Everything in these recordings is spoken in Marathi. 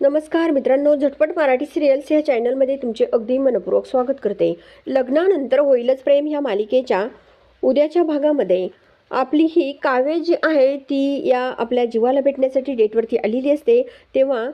नमस्कार मित्रांनो झटपट मराठी सिरियल्स या चॅनलमध्ये तुमचे अगदी मनपूर्वक स्वागत करते. लग्नानंतर होईलच प्रेम ह्या मालिकेच्या उद्याच्या भागामध्ये. आपली ही काव्य जी आहे ती या आपल्या जीवाला भेटण्यासाठी डेटवरती आलेली असते. तेव्हा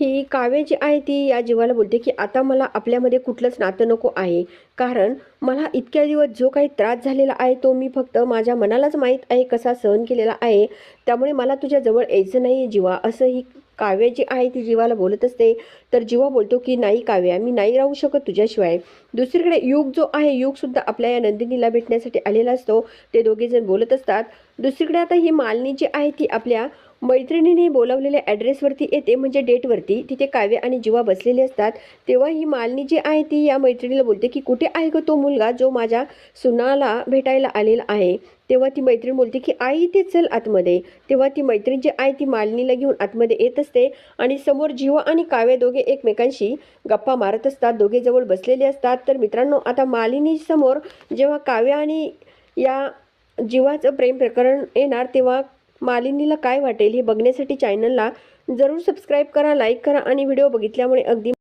ही काव्य जी आहे ती या जीवाला बोलते की आता मला आपल्यामध्ये कुठलंच नातं नको आहे. कारण मला इतक्या दिवस जो काही त्रास झालेला आहे तो मी फक्त माझ्या मनालाच माहीत आहे कसा सहन केलेला आहे. त्यामुळे मला तुझ्या जवळ यायचं नाही जीवा. असं ही काव्य जी आहे ती जीवाला बोलत असते. तर जीवा बोलतो की नाही काव्या मी नाही राहू शकत तुझ्याशिवाय. दुसरीकडे युग जो आहे युगसुद्धा आपल्या या नंदिनीला भेटण्यासाठी आलेला असतो. ते दोघेजण बोलत असतात. दुसरीकडे आता ही मालनी जी आहे ती आपल्या मैत्रिणीने बोलावलेल्या ॲड्रेसवरती येते म्हणजे डेटवरती. तिथे काव्य आणि जीवा बसलेले असतात. तेव्हा ही मालनी जी आहे ती या मैत्रिणीला बोलते की कुठे आहे ग तो मुलगा जो माझ्या सुनाला भेटायला आलेला आहे? तेव्हा ती मैत्रीण बोलते की आई ते चल आतमध्ये. तेव्हा ती मैत्रीण जी आहे ती मालिनीला घेऊन आतमध्ये येत असते आणि समोर जीवा आणि काव्य दोघे एकमेकांशी गप्पा मारत असतात. दोघे जवळ बसलेले असतात. तर मित्रांनो आता मालिनीसमोर जेव्हा काव्य आणि या जीवाचं प्रेम प्रकरण येणार तेव्हा मालिनीला काय वाटेल हे बघण्यासाठी चॅनलला जरूर सबस्क्राईब करा लाईक करा आणि व्हिडिओ बघितल्यामुळे अगदी